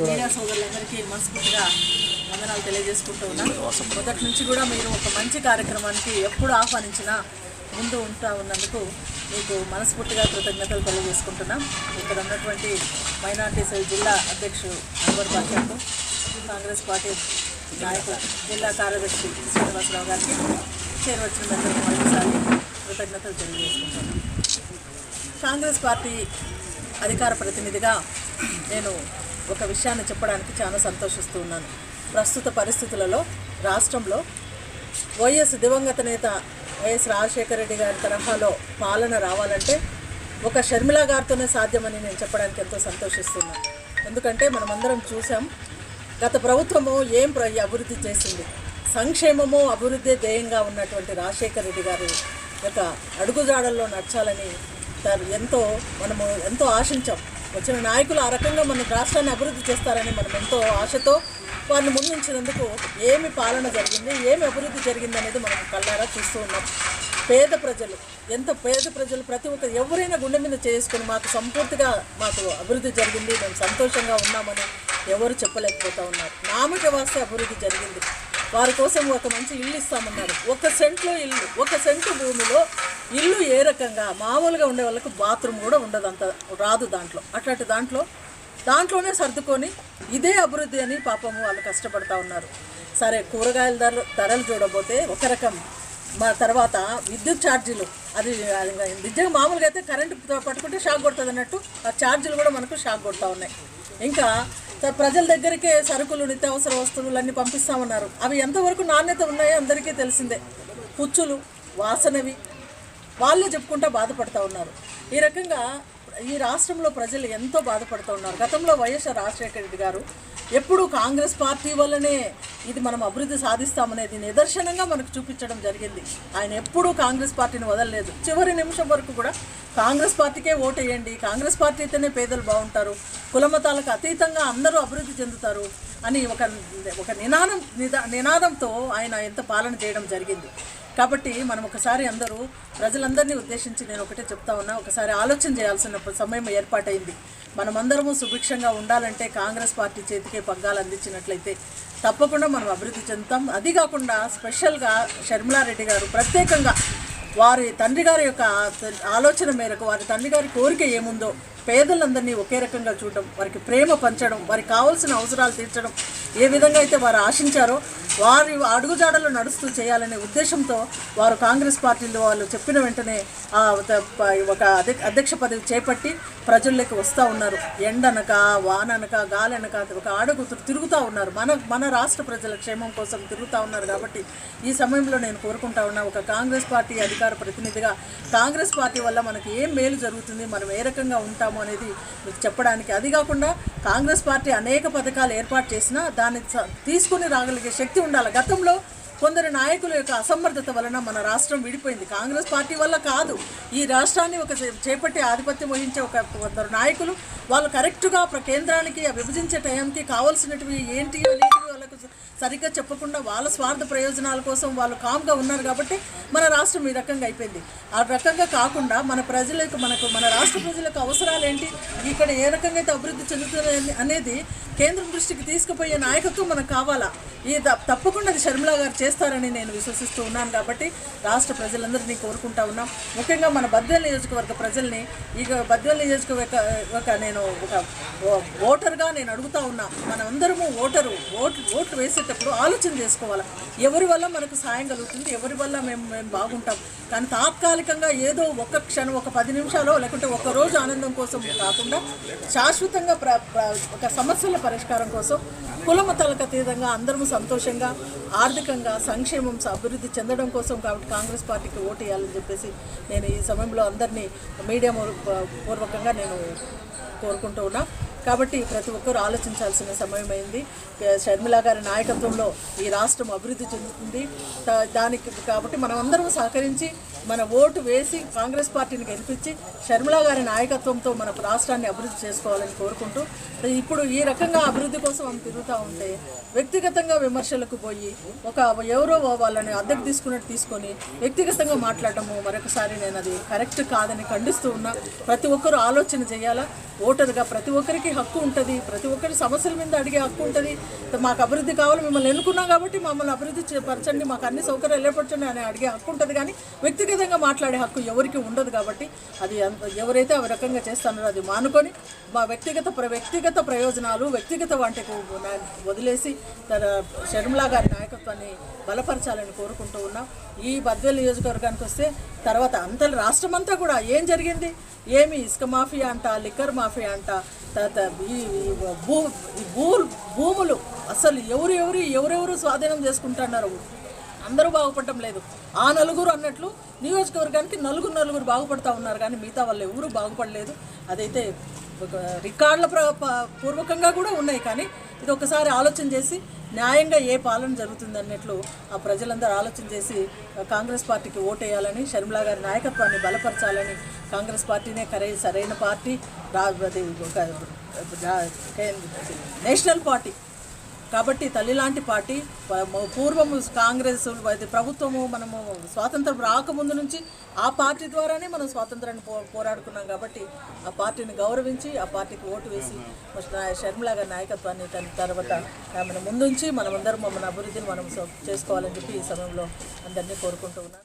Media సోదరులందరికీ మనస్ఫూర్తిగా వందనాలు తెలియజేసుకుంటూ ఉన్నాను మొదటి నుంచి కూడా మీరు ఒక మంచి కార్యక్రమానికి ఎప్పుడు ఆహ్వానించినా ముందు ఉంటా ఉన్నందుకు మీకు మనస్ఫూర్తిగా కృతజ్ఞతలు తెలియజేసుకుంటున్నాం. ఇక్కడ ఉన్నటువంటి మైనార్టీ సెల్ జిల్లా అధ్యక్షుడు అన్వర్ బాధ్యతకు కాంగ్రెస్ పార్టీ నాయకులు జిల్లా కార్యదర్శి శ్రీనివాసరావు గారికి చేరవచ్చిన మరోసారి కృతజ్ఞతలు తెలియజేసుకుంటున్నాను కాంగ్రెస్ పార్టీ అధికార ప్రతినిధిగా నేను ఒక విషయాన్ని చెప్పడానికి చాలా సంతోషిస్తూ ఉన్నాను ప్రస్తుత పరిస్థితులలో రాష్ట్రంలో వైఎస్ దివంగత నేత వైఎస్ రాజశేఖర రెడ్డి గారి తరహాలో పాలన రావాలంటే ఒక షర్మిల గారితోనే సాధ్యమని నేను చెప్పడానికి ఎంతో సంతోషిస్తున్నాను. ఎందుకంటే మనమందరం చూసాం గత ప్రభుత్వము ఏం అభివృద్ధి చేసింది. సంక్షేమము అభివృద్ధి ధ్యేయంగా ఉన్నటువంటి రాజశేఖర రెడ్డి గారు యొక్క అడుగుజాడల్లో నడచాలని ఎంతో మనము ఎంతో ఆశించాం. వచ్చిన నాయకులు ఆ రకంగా మన రాష్ట్రాన్ని అభివృద్ధి చేస్తారని మనం ఎంతో ఆశతో వారిని ముందుంచినందుకు ఏమి పాలన జరిగింది ఏమి అభివృద్ధి జరిగింది అనేది మనం కళ్ళారా చూస్తూ ఉన్నాం. పేద ప్రజలు ఎంత పేద ప్రజలు ప్రతి ఒక్క ఎవరైనా గుండె మీద చేసుకుని మాకు సంపూర్తిగా మాకు అభివృద్ధి జరిగింది మేము సంతోషంగా ఉన్నామని ఎవరు చెప్పలేకపోతా ఉన్నారు. నామక వాస్తే అభివృద్ధి జరిగింది. వారి కోసం ఒక మంచి ఇల్లు ఇస్తామన్నారు. ఒక సెంట్లో ఇల్లు ఒక సెంటు భూమిలో ఇల్లు ఏ రకంగా మామూలుగా ఉండే వాళ్ళకి బాత్రూమ్ కూడా ఉండదు అంత రాదు దాంట్లో. అట్లాంటి దాంట్లో దాంట్లోనే సర్దుకొని ఇదే అభివృద్ధి అని పాపము వాళ్ళు కష్టపడతా ఉన్నారు. సరే కూరగాయల ధరలు ధరలు చూడబోతే ఒక రకం. మా తర్వాత విద్యుత్ ఛార్జీలు. అది నిజంగా మామూలుగా అయితే కరెంటు పట్టుకుంటే షాక్ కొడుతుంది అన్నట్టు ఆ ఛార్జీలు కూడా మనకు షాక్ కొడతా ఉన్నాయి. ఇంకా ప్రజల దగ్గరికే సరుకులు నిత్యావసర వస్తువులు అన్నీ పంపిస్తామన్నారు. అవి ఎంతవరకు నాణ్యత ఉన్నాయో అందరికీ తెలిసిందే. పుచ్చులు వాసనవి వాళ్ళే చెప్పుకుంటా బాధపడుతూ ఉన్నారు. ఈ రకంగా ఈ రాష్ట్రంలో ప్రజలు ఎంతో బాధపడుతూ ఉన్నారు. గతంలో వైఎస్ఆర్ రాజశేఖర రెడ్డి గారు ఎప్పుడు కాంగ్రెస్ పార్టీ వల్లనే ఇది మనం అభివృద్ధి సాధిస్తామనేది నిదర్శనంగా మనకు చూపించడం జరిగింది. ఆయన ఎప్పుడూ కాంగ్రెస్ పార్టీని వదలలేదు. చివరి నిమిషం వరకు కూడా కాంగ్రెస్ పార్టీకే ఓటు వేయండి కాంగ్రెస్ పార్టీ అయితేనే పేదలు బాగుంటారు. కులమతాలకు అతీతంగా అందరూ అభివృద్ధి చెందుతారు అని ఒక ఒక నినాదం నిదా నినాదంతో ఆయన ఎంత పాలన చేయడం జరిగింది. కాబట్టి మనం ఒకసారి అందరూ ప్రజలందరినీ ఉద్దేశించి నేను ఒకటే చెప్తా ఉన్నా ఒకసారి ఆలోచన చేయాల్సిన సమయం ఏర్పాటైంది. మనమందరము సుభిక్షంగా ఉండాలంటే కాంగ్రెస్ పార్టీ చేతికే పగ్గాలు అందించినట్లయితే తప్పకుండా మనం అభివృద్ధి చెందుతాం. అది కాకుండా స్పెషల్గా షర్మిలారెడ్డి గారు ప్రత్యేకంగా వారి తండ్రి గారి యొక్క ఆలోచన మేరకు వారి తండ్రి గారి కోరిక ఏముందో పేదలందరినీ ఒకే రకంగా చూడడం వారికి ప్రేమ పంచడం వారికి కావాల్సిన అవసరాలు తీర్చడం ఏ విధంగా అయితే వారు ఆశించారో వారి అడుగుజాడలు నడుస్తూ చేయాలనే ఉద్దేశంతో వారు కాంగ్రెస్ పార్టీలో వాళ్ళు చెప్పిన వెంటనే ఒక అధ్య- అధ్యక్ష పదవి చేపట్టి ప్రజల్లోకి వస్తూ ఉన్నారు. ఎండనక వాననక గాలనక ఒక ఆడగుతురు తిరుగుతూ ఉన్నారు. మన మన రాష్ట్ర ప్రజల క్షేమం కోసం తిరుగుతూ ఉన్నారు కాబట్టి ఈ సమయంలో నేను కోరుకుంటా ఉన్నా ఒక కాంగ్రెస్ పార్టీ అధికార ప్రతినిధిగా కాంగ్రెస్ పార్టీ వల్ల మనకి ఏం మేలు జరుగుతుంది మనం ఏ రకంగా ఉంటాం చేస్తాము అనేది మీకు చెప్పడానికి. అది కాకుండా కాంగ్రెస్ పార్టీ అనేక పథకాలు ఏర్పాటు చేసినా దాన్ని తీసుకుని రాగలిగే శక్తి ఉండాలి. గతంలో కొందరు నాయకుల యొక్క అసమర్థత వలన మన రాష్ట్రం విడిపోయింది. కాంగ్రెస్ పార్టీ వల్ల కాదు. ఈ రాష్ట్రాన్ని ఒక చేపట్టే చేపట్టి ఆధిపత్యం వహించే ఒక కొందరు నాయకులు వాళ్ళు కరెక్ట్గా కేంద్రానికి విభజించే టైంకి కావాల్సినటివి ఏంటి అనేది సరిగ్గా చెప్పకుండా వాళ్ళ స్వార్థ ప్రయోజనాల కోసం వాళ్ళు కామ్గా ఉన్నారు కాబట్టి మన రాష్ట్రం ఈ రకంగా అయిపోయింది. ఆ రకంగా కాకుండా మన ప్రజలకు మనకు మన రాష్ట్ర ప్రజలకు అవసరాలు ఏంటి? ఇక్కడ ఏ రకంగా అయితే అభివృద్ధి చెందుతుంది అనేది కేంద్రం దృష్టికి తీసుకుపోయే నాయకత్వం మనకు కావాలా? ఈ తప్పకుండా అది షర్మిలా గారు చేస్తారని నేను విశ్వసిస్తూ ఉన్నాను కాబట్టి రాష్ట్ర ప్రజలందరినీ కోరుకుంటా ఉన్నాం. ముఖ్యంగా మన బద్దెల నియోజకవర్గ ప్రజల్ని ఇక బద్దెల నియోజకవర్గ ఒక నేను ఒక ఓ- ఓటర్గా నేను అడుగుతా ఉన్నా. మనమందరము ఓటరు ఓట్లు ఓట్లు చేసేటప్పుడు ఆలోచన చేసుకోవాలి. ఎవరి వల్ల మనకు సాయం కలుగుతుంది? ఎవరి వల్ల మేము మేము బాగుంటాం? కానీ తాత్కాలికంగా ఏదో ఒక క్షణం ఒక పది నిమిషాలు లేకుంటే ఒక రోజు ఆనందం కోసం కాకుండా శాశ్వతంగా ప్ర ఒక సమస్యల పరిష్కారం కోసం కులమతాలకు అతీతంగా అందరము సంతోషంగా ఆర్థికంగా సంక్షేమం అభివృద్ధి చెందడం కోసం కాబట్టి కాంగ్రెస్ పార్టీకి ఓటు వేయాలని చెప్పేసి నేను ఈ సమయంలో అందరినీ మీడియా పూర్వకంగా నేను కోరుకుంటూ ఉన్నా. కాబట్టి ప్రతి ఒక్కరూ ఆలోచించాల్సిన సమయమైంది. షర్మిల గారి నాయకత్వంలో ఈ రాష్ట్రం అభివృద్ధి చెందుతుంది. దానికి కాబట్టి మనం అందరం సహకరించి మన ఓటు వేసి కాంగ్రెస్ పార్టీని గెలిపించి షర్మిల గారి నాయకత్వంతో మన రాష్ట్రాన్ని అభివృద్ధి చేసుకోవాలని కోరుకుంటూ ఇప్పుడు ఈ రకంగా అభివృద్ధి కోసం ఆమె తిరుగుతూ ఉంటే వ్యక్తిగతంగా విమర్శలకు పోయి ఒక ఎవరో వాళ్ళని అద్దెకు తీసుకున్నట్టు తీసుకొని వ్యక్తిగతంగా మాట్లాడటము మరొకసారి నేను అది కరెక్ట్ కాదని ఖండిస్తూ ఉన్నా. ప్రతి ఒక్కరూ ఆలోచన చేయాలా? ఓటరుగా ప్రతి ఒక్కరికి హక్కు ఉంటుంది ప్రతి ఒక్కరి సమస్యల మీద అడిగే హక్కు ఉంటుంది. మాకు అభివృద్ధి కావాలి మిమ్మల్ని ఎన్నుకున్నాం కాబట్టి మమ్మల్ని అభివృద్ధి పరచండి మాకు అన్ని సౌకర్యాలు ఏర్పరచండి అని అడిగే హక్కు ఉంటుంది కానీ వ్యక్తిగతంగా మాట్లాడే హక్కు ఎవరికి ఉండదు కాబట్టి అది ఎవరైతే ఆ రకంగా చేస్తున్నారో అది మానుకొని మా వ్యక్తిగత ప్ర వ్యక్తిగత ప్రయోజనాలు వ్యక్తిగత వంటకు వదిలేసి తన షర్మిలా గారి నాయకత్వాన్ని బలపరచాలని కోరుకుంటూ ఉన్నాం. ఈ బద్వేల్ నియోజకవర్గానికి వస్తే తర్వాత అంత రాష్ట్రం అంతా కూడా ఏం జరిగింది? ఏమి ఇసుక మాఫియా అంట లిక్కర్ మాఫియా అంట తర్వాత ఈ భూ ఈ భూ భూములు అసలు ఎవరు ఎవరు ఎవరెవరు స్వాధీనం చేసుకుంటున్నారు అందరూ బాగుపడటం లేదు. ఆ నలుగురు అన్నట్లు నియోజకవర్గానికి నలుగురు నలుగురు బాగుపడతా ఉన్నారు కానీ మిగతా వాళ్ళు ఎవరు బాగుపడలేదు. అదైతే ఒక రికార్డుల ప్ర పూర్వకంగా కూడా ఉన్నాయి కానీ ఇది ఒకసారి ఆలోచన చేసి న్యాయంగా ఏ పాలన జరుగుతుంది అన్నట్లు ఆ ప్రజలందరూ ఆలోచన చేసి కాంగ్రెస్ పార్టీకి ఓటేయాలని షర్మిల గారి నాయకత్వాన్ని బలపరచాలని కాంగ్రెస్ పార్టీనే కరే సరైన పార్టీ రా ఒక నేషనల్ పార్టీ కాబట్టి తల్లి లాంటి పార్టీ పూర్వము కాంగ్రెస్ ప్రభుత్వము మనము స్వాతంత్రం రాకముందు నుంచి ఆ పార్టీ ద్వారానే మనం స్వాతంత్రాన్ని పో పోరాడుకున్నాం కాబట్టి ఆ పార్టీని గౌరవించి ఆ పార్టీకి ఓటు వేసి మన షర్మిలా గారి నాయకత్వాన్ని తన తర్వాత ఆమెను ముందుంచి మనమందరం మన అభివృద్ధిని మనం చేసుకోవాలని చెప్పి ఈ సమయంలో అందరినీ కోరుకుంటూ ఉన్నాను.